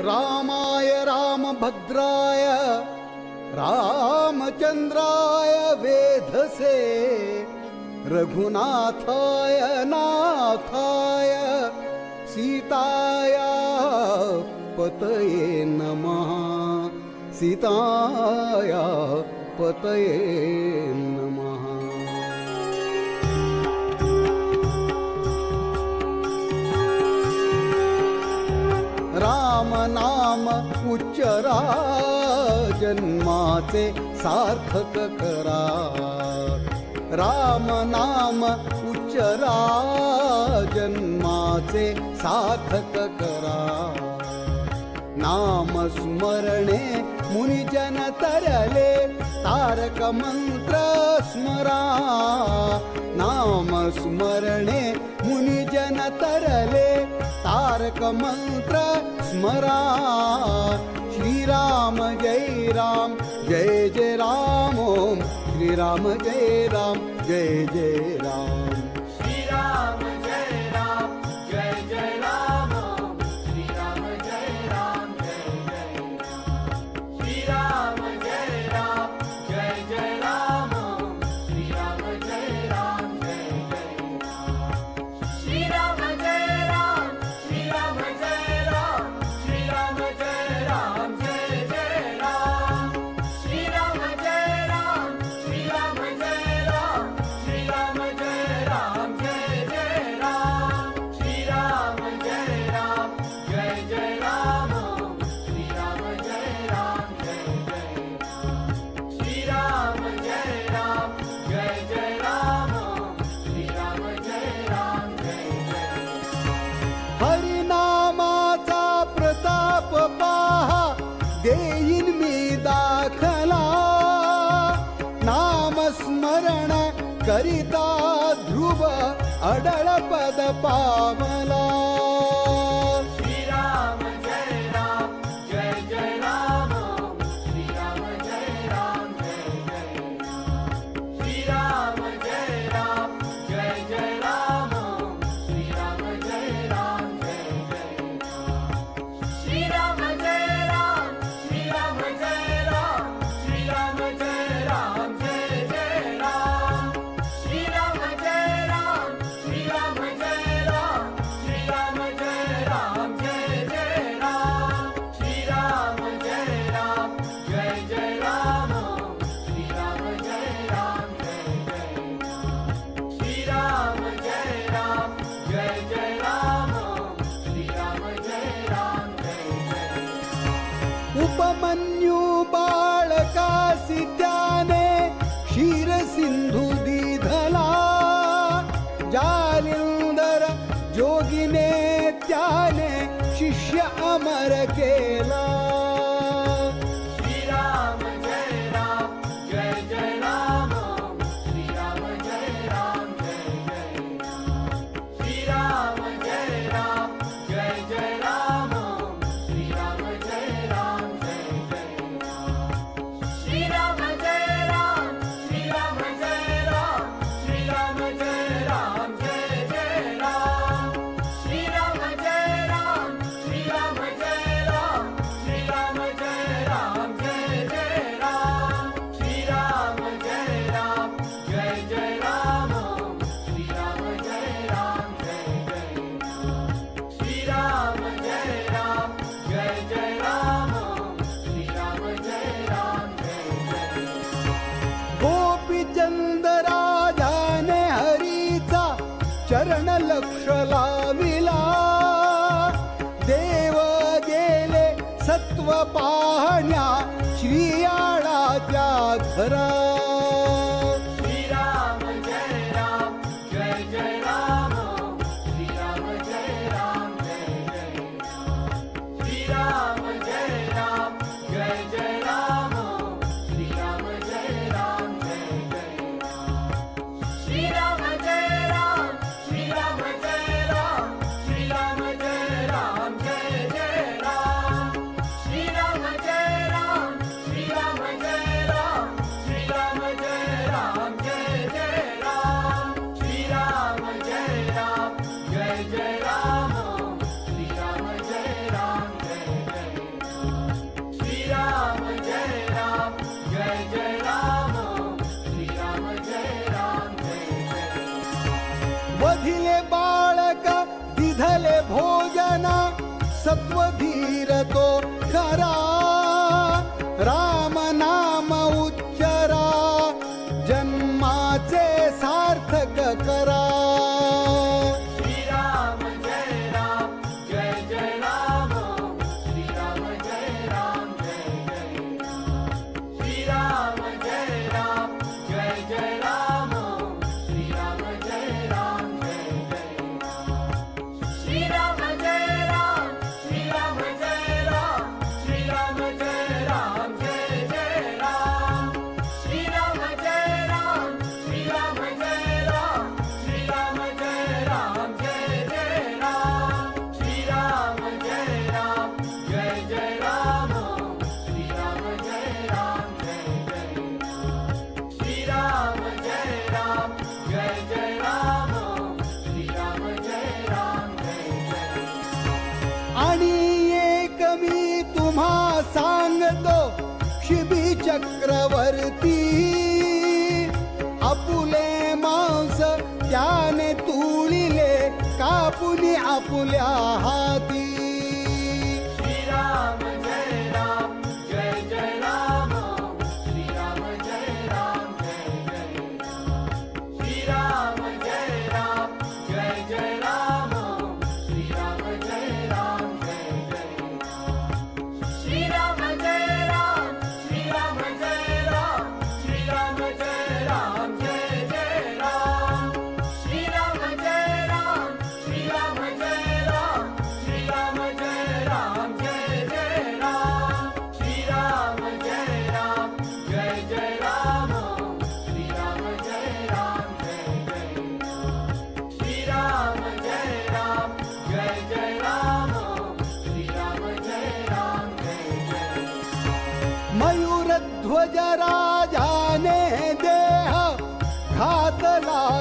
रामाय रामभद्राय रामचन्द्राय वेधसे रघुनाथाय नाथाय सीताय पतये नमः। सीताय पतये नमः। उच्चरा जन्माचे सार्थक करा राम नाम उच्चरा जन्माचे सार्थक करा नाम स्मरणे मुनिजन तरले तारक मंत्र स्मरा. नाम स्मरणे मुनिजन तरले तारक मंत्र स्मरा श्रीराम जय राम जय जय राम ओम। श्रीराम जय राम जय जय राम। পা शिष्य अमर केला आपुली आपुल्या हाती.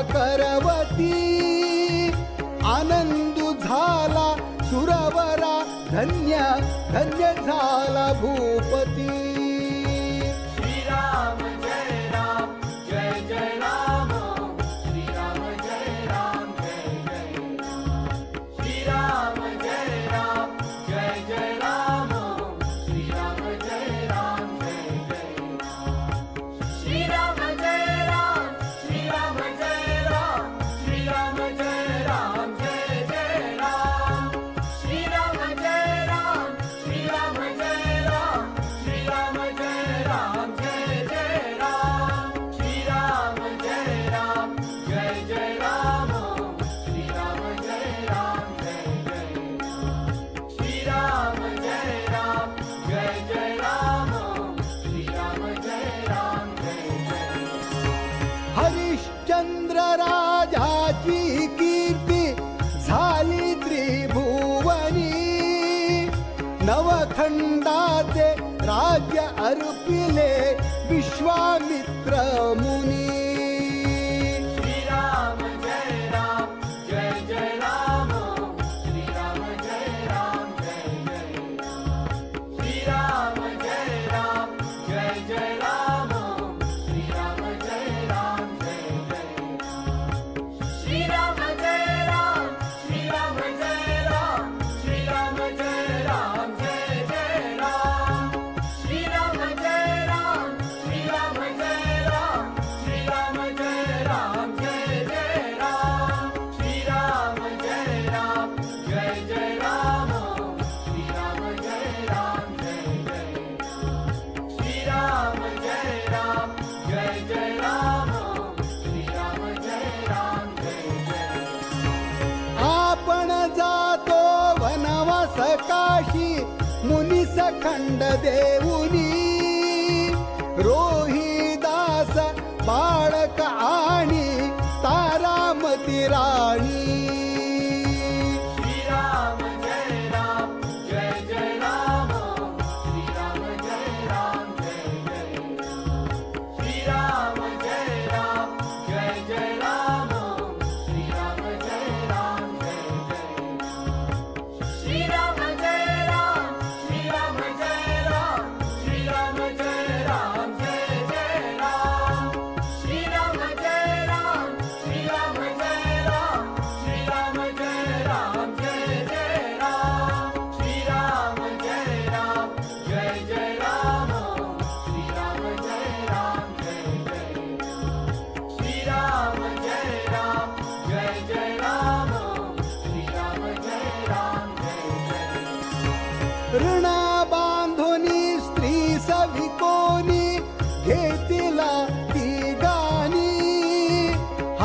करवती. आनंद झाला सुरवरा धन्य धन्य झाला भूपती. अर्पिले विश्वामित्र मुनि కండ దేవుని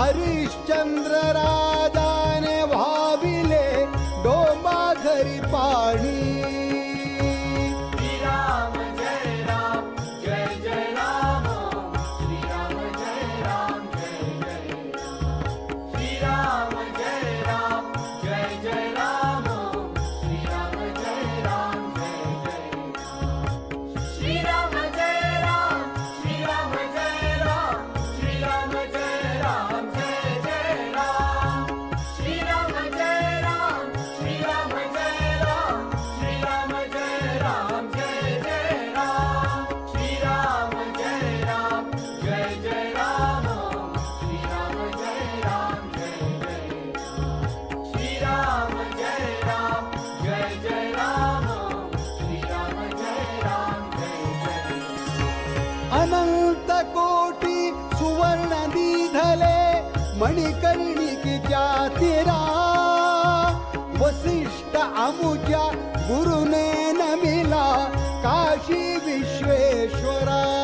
हरिश्चन्द्र कोटी सुवर्ण दिधले मणिकर्णिकेच्या तिरा? वसिष्ठ आमुच्या गुरुने नमिला काशी विश्वेश्वरा.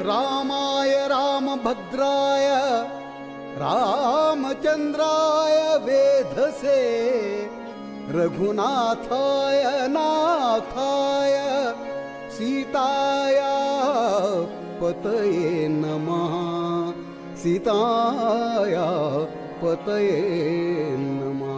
रामाय रामभद्राय रामचन्द्राय वेधसे रघुनाथाय नाथाय सीताय पतये नमः। सीताय पतये नमः।